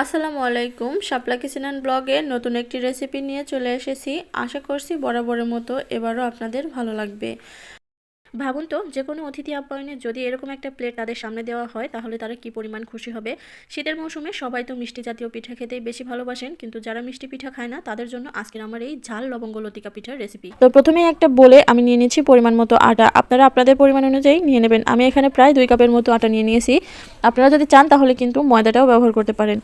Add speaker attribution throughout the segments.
Speaker 1: আসসালামু আলাইকুম। শাপলা kitchen and ব্লগে নতুন একটি রেসিপি নিয়ে চলে এসেছি। আশা করছি বরাবরের মতো এবারও আপনাদের ভালো লাগবে। ভাবুন তো যে কোনো অতিথি আপ্যায়নে যদি এরকম একটা প্লেট তাদের সামনে দেওয়া হয়, তাহলে তারা কি পরিমাণ খুশি হবে? শীতের মৌসুমে সবাই তো মিষ্টি জাতীয় পিঠা খেতেই বেশি ভালোবাসেন, কিন্তু যারা মিষ্টি পিঠা খায় না, তাদের জন্য আজকের আমার এই ঝাল লবঙ্গ লতিকা পিঠার রেসিপি তো প্রথমেই একটা বলে আমি নিয়ে নিয়েছি পরিমাণ মতো আটা। আপনারা আপনাদের পরিমাণ অনুযায়ী নিয়ে নেবেন। আমি এখানে প্রায় দুই কাপের মতো আটা নিয়ে নিয়েছি। আপনারা যদি চান তাহলে কিন্তু ময়দাটাও ব্যবহার করতে পারেন।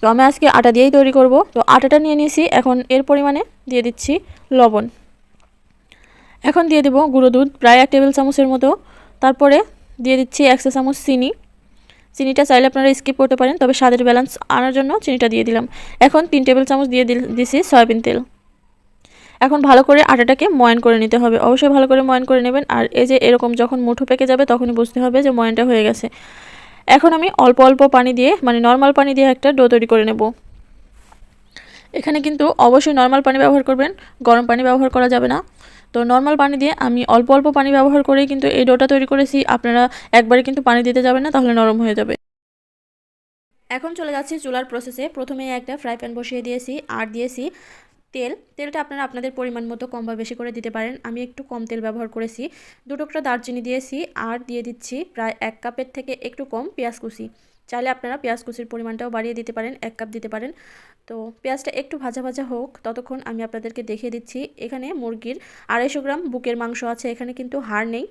Speaker 1: তো আমি আজকে আটা দিয়েই তৈরি করব। তো আটাটা নিয়ে নিয়েছি। এখন এর পরিমাণে দিয়ে দিচ্ছি লবণ। এখন দিয়ে দেবো গুঁড়ো দুধ, প্রায় এক টেবিল চামচের মতো। তারপরে দিয়ে দিচ্ছি একশো চামচ চিনি। চিনিটা চাইলে আপনারা স্কিপ করতে পারেন, তবে স্বাদের ব্যালেন্স আনার জন্য চিনিটা দিয়ে দিলাম। এখন তিন টেবিল চামচ দিয়ে দিছি সয়াবিন তেল। এখন ভালো করে আটাটাকে ময়ান করে নিতে হবে। অবশ্যই ভালো করে ময়ান করে নেবেন, আর এই যে এরকম যখন মুঠো পেকে যাবে, তখনই বুঝতে হবে যে ময়ানটা হয়ে গেছে। এখন আমি অল্প অল্প পানি দিয়ে মানে নর্মাল পানি দিয়ে একটা ডো তৈরি করে নেব। এখানে কিন্তু অবশ্যই নর্মাল পানি ব্যবহার করবেন, গরম পানি ব্যবহার করা যাবে না। তো নর্মাল পানি দিয়ে আমি অল্প অল্প পানি ব্যবহার করেই কিন্তু এই ডোটা তৈরি করেছি। আপনারা একবারে কিন্তু পানি দিতে যাবেন না, তাহলে নরম হয়ে যাবে। এখন চলে যাচ্ছি চুলার প্রসেসে প্রথমে একটা ফ্রাই প্যান বসিয়ে দিয়েছি, আর দিয়েছি তেল। তেলটা আপনারা আপনাদের পরিমাণ মতো কম বা বেশি করে দিতে পারেন। আমি একটু কম তেল ব্যবহার করেছি। দু টুকরা দারচিনি দিয়েছি, আর দিয়ে দিচ্ছি প্রায় এক কাপের থেকে একটু কম পেঁয়াজ কুচি। চাইলে আপনারা পেঁয়াজ কুচির পরিমাণটাও বাড়িয়ে দিতে পারেন, এক কাপ দিতে পারেন। তো পেঁয়াজটা একটু ভাজা ভাজা হোক, ততক্ষণ আমি আপনাদেরকে দেখিয়ে দিচ্ছি। এখানে মুরগির আড়াইশো গ্রাম বুকের মাংস আছে, এখানে কিন্তু হাড় নেই।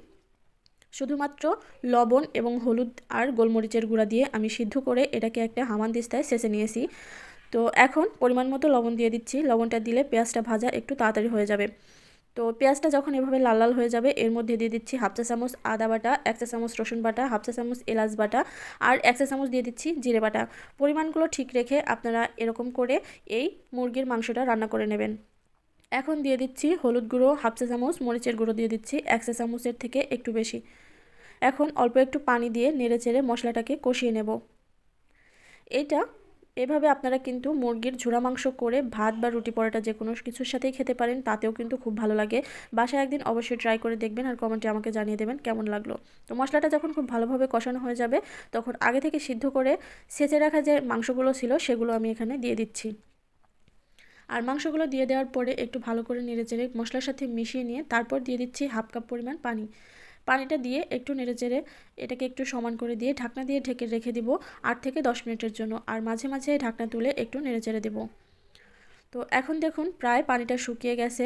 Speaker 1: শুধুমাত্র লবণ এবং হলুদ আর গোলমরিচের গুঁড়া দিয়ে আমি সিদ্ধ করে এটাকে একটা হামান দিস্তায় শেষে নিয়েছি। তো এখন পরিমাণ মতো লবণ দিয়ে দিচ্ছি। লবণটা দিলে পেঁয়াজটা ভাজা একটু তাড়াতাড়ি হয়ে যাবে। তো পেঁয়াজটা যখন এভাবে লাল লাল হয়ে যাবে, এর মধ্যে দিয়ে দিচ্ছি হাফ চা চামচ আদা বাটা, এক চা চামচ রসুন বাটা, হাফ চা চামচ এলাচ বাটা আর এক চা চামচ দিয়ে দিচ্ছি জিরে বাটা। পরিমাণগুলো ঠিক রেখে আপনারা এরকম করে এই মুরগির মাংসটা রান্না করে নেবেন। এখন দিয়ে দিচ্ছি হলুদ গুঁড়ো, হাফ চা চামচ মরিচের গুঁড়ো দিয়ে দিচ্ছি, এক চা চামচের থেকে একটু বেশি। এখন অল্প একটু পানি দিয়ে নেড়ে চেড়ে মশলাটাকে কষিয়ে নেব। এটা এভাবে আপনারা কিন্তু মুরগির ঝুড়া মাংস করে ভাত বা রুটি পরোটা যে কোনো কিছুর সাথেই খেতে পারেন, তাতেও কিন্তু খুব ভালো লাগে। বাসায় একদিন অবশ্যই ট্রাই করে দেখবেন আর কমেন্টে আমাকে জানিয়ে দেবেন কেমন লাগল। তো মশলাটা যখন খুব ভালোভাবে কষানো হয়ে যাবে, তখন আগে থেকে সিদ্ধ করে সেচে রাখা যে মাংসগুলো ছিল, সেগুলো আমি এখানে দিয়ে দিচ্ছি। আর মাংসগুলো দিয়ে দেওয়ার পরে একটু ভালো করে নেড়ে চেড়ে মশলার সাথে মিশিয়ে নিয়ে তারপর দিয়ে দিচ্ছি হাফ কাপ পরিমাণ পানি। পানিটা দিয়ে একটু নেড়ে চেড়ে এটাকে একটু সমান করে দিয়ে ঢাকনা দিয়ে ঢেকে রেখে দিব আট থেকে দশ মিনিটের জন্য। আর মাঝে মাঝে ঢাকনা তুলে একটু নেড়ে চেড়ে দেবো। তো এখন দেখুন প্রায় পানিটা শুকিয়ে গেছে।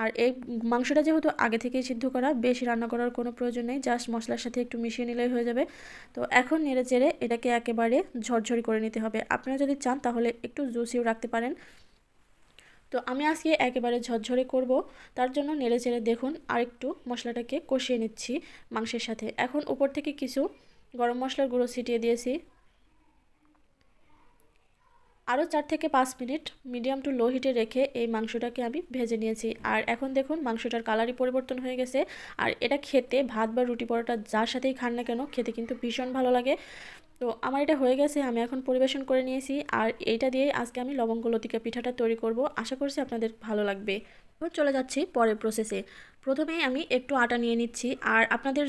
Speaker 1: আর এই মাংসটা যেহেতু আগে থেকেই সিদ্ধ করা, বেশি রান্না করার কোনো প্রয়োজন নেই, জাস্ট মশলার সাথে একটু মিশিয়ে নিলেই হয়ে যাবে। তো এখন নেড়ে চেড়ে এটাকে একেবারে ঝরঝরি করে নিতে হবে। আপনারা যদি চান তাহলে একটু জুসিও রাখতে পারেন। তো আমি আজকে একেবারে ঝরঝরে করব। তার জন্য নেড়ে চেড়ে দেখুন, আরেকটু মশলাটাকে কষিয়ে নিচ্ছি মাংসের সাথে। এখন উপর থেকে কিছু গরম মশলার গুঁড়ো ছিটিয়ে দিয়েছি। আরও চার থেকে পাঁচ মিনিট মিডিয়াম টু লো হিটে রেখে এই মাংসটাকে আমি ভেজে নিয়েছি। আর এখন দেখুন, মাংসটার কালারই পরিবর্তন হয়ে গেছে। আর এটা খেতে, ভাত বা রুটি পরোটা যার সাথেই খান না কেন, খেতে কিন্তু ভীষণ ভালো লাগে। তো আমার এটা হয়ে গেছে, আমি এখন পরিবেশন করে নিয়েছি। আর এইটা দিয়েই আজকে আমি লবঙ্গ লতিকা পিঠাটা তৈরি করব। আশা করছি আপনাদের ভালো লাগবে। এবার চলে যাচ্ছি পরের প্রসেসে প্রথমেই আমি একটু আটা নিয়ে নিচ্ছি। আর আপনাদের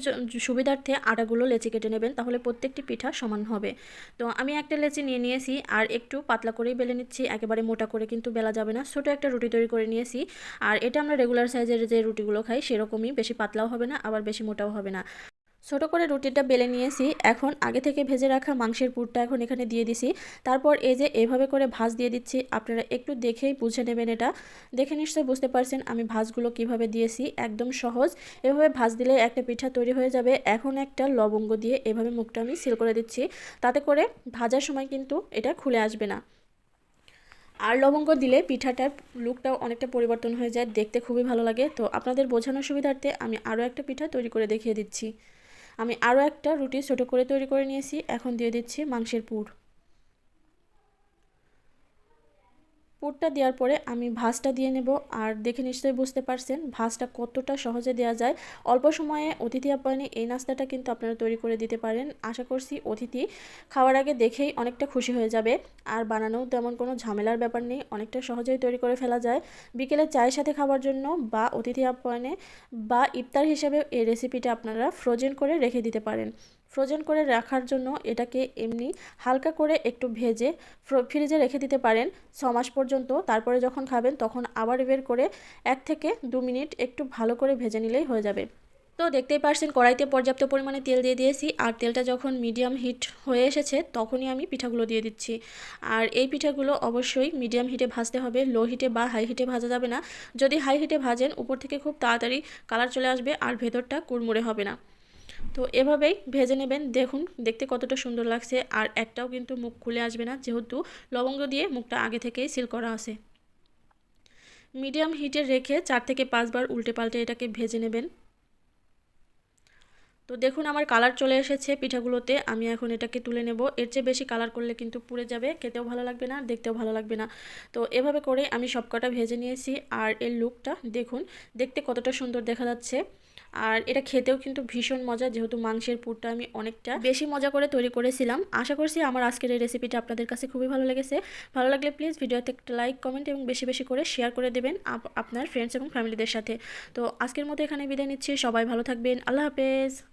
Speaker 1: সুবিধার্থে আটাগুলো লেচি কেটে নেবেন, তাহলে প্রত্যেকটি পিঠা সমান হবে। তো আমি একটা লেচি নিয়ে নিয়েছি, আর একটু পাতলা করেই বেলে নিচ্ছি। একেবারে মোটা করে কিন্তু বেলা যাবে না। ছোটো একটা রুটি তৈরি করে নিয়েছি। আর এটা আমরা রেগুলার সাইজের যে রুটিগুলো খাই, সেরকমই। বেশি পাতলাও হবে না, আবার বেশি মোটাও হবে না। ছোটো করে রুটিটা বেলে নিয়েছি। এখন আগে থেকে ভেজে রাখা মাংসের পুরটা এখন এখানে দিয়ে দিছি। তারপর এই যে এভাবে করে ভাজ দিয়ে দিচ্ছি, আপনারা একটু দেখেই বুঝে নেবেন এটা। দেখে নিশ্চয়ই বুঝতে পারছেন আমি ভাজগুলো কীভাবে দিয়েছি, একদম সহজ। এভাবে ভাজ দিলে একটা পিঠা তৈরি হয়ে যাবে। এখন একটা লবঙ্গ দিয়ে এভাবে মুখটা আমি সিল করে দিচ্ছি। তাতে করে ভাজার সময় কিন্তু এটা খুলে আসবে না। আর লবঙ্গ দিলে পিঠাটার লুকটাও অনেকটা পরিবর্তন হয়ে যায়। দেখতে খুবই ভালো লাগে। তো আপনাদের বোঝানোর সুবিধার্থে আমি আরও একটা পিঠা তৈরি করে দেখিয়ে দিচ্ছি। আমি আরও একটা রুটি ছোটো করে তৈরি করে নিয়েছি। এখন দিয়ে দিচ্ছি মাংসের পুর। পুরটা দেওয়ার পরে আমি ভাজটা দিয়ে নেব। আর দেখে নিশ্চয়ই বুঝতে পারছেন, ভাজটা কতটা সহজে দেওয়া যায়। অল্প সময়ে অতিথি আপ্যায়নে এই নাস্তাটা কিন্তু আপনারা তৈরি করে দিতে পারেন। আশা করছি অতিথি খাওয়ার আগে দেখেই অনেকটা খুশি হয়ে যাবে। আর বানানোও তেমন কোনো ঝামেলার ব্যাপার নেই, অনেকটা সহজেই তৈরি করে ফেলা যায়। বিকেলে চায়ের সাথে খাওয়ার জন্য বা অতিথি আপ্যায়নে বা ইফতার হিসেবে এই রেসিপিটা আপনারা ফ্রোজেন করে রেখে দিতে পারেন। ফ্রোজেন করে রাখার জন্য এটাকে এমনি হালকা করে একটু ভেজে ফ্রিজে রেখে দিতে পারেন। ছ মাস পর্যন্ত। তারপরে যখন খাবেন, তখন আবার বের করে এক থেকে দু মিনিট একটু ভালো করে ভেজে নিলেই হয়ে যাবে। তো দেখতেই পারছেন, কড়াইতে পর্যাপ্ত পরিমাণে তেল দিয়ে দিয়েছি। আর তেলটা যখন মিডিয়াম হিট হয়ে এসেছে, তখনই আমি পিঠাগুলো দিয়ে দিচ্ছি। আর এই পিঠাগুলো অবশ্যই মিডিয়াম হিটে ভাজতে হবে। লো হিটে বা হাই হিটে ভাজা যাবে না। যদি হাই হিটে ভাজেন, উপর থেকে খুব তাড়াতাড়ি কালার চলে আসবে আর ভেতরটা কুড়মুড়ে হবে না। তো এভাবেই ভেজে নেবেন। দেখুন, দেখতে কতটা সুন্দর লাগছে। আর একটাও কিন্তু মুখ খুলে আসবে না, যেহেতু লবঙ্গ দিয়ে মুখটা আগে থেকেই সিল করা আছে। মিডিয়াম হিটে রেখে চার থেকে পাঁচবার উল্টে পাল্টে এটাকে ভেজে নেবেন। তো দেখুন, আমার কালার চলে এসেছে পিঠাগুলোতে। আমি এখন এটাকে তুলে নেব। এর চেয়ে বেশি কালার করলে কিন্তু পুড়ে যাবে। খেতেও ভালো লাগবে না, দেখতেও ভালো লাগবে না। তো এভাবে করে আমি সবকটা ভেজে নিয়েছি। আর এর লুকটা দেখুন, দেখতে কতটা সুন্দর দেখা যাচ্ছে। আর এটা খেতেও কিন্তু ভীষণ মজা, যেহেতু মাংসের পুরটা আমি অনেকটা বেশি মজা করে তৈরি করেছিলাম। আশা করছি আমার আজকের এই রেসিপিটা আপনাদের কাছে খুবই ভালো লেগেছে। ভালো লাগলে প্লিজ ভিডিওতে একটা লাইক কমেন্ট এবং বেশি বেশি করে শেয়ার করে দেবেন আপনার ফ্রেন্ডস এবং ফ্যামিলিদের সাথে। তো আজকের মতো এখানে বিদায় নিচ্ছি। সবাই ভালো থাকবেন। আল্লাহ হাফেজ।